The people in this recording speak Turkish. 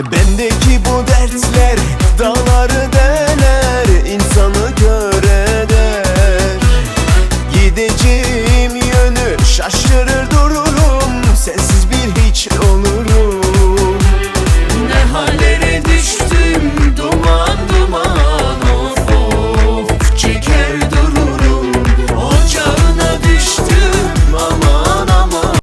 E bendeki bu dertler dağları deler insanı kör eder Gideceğim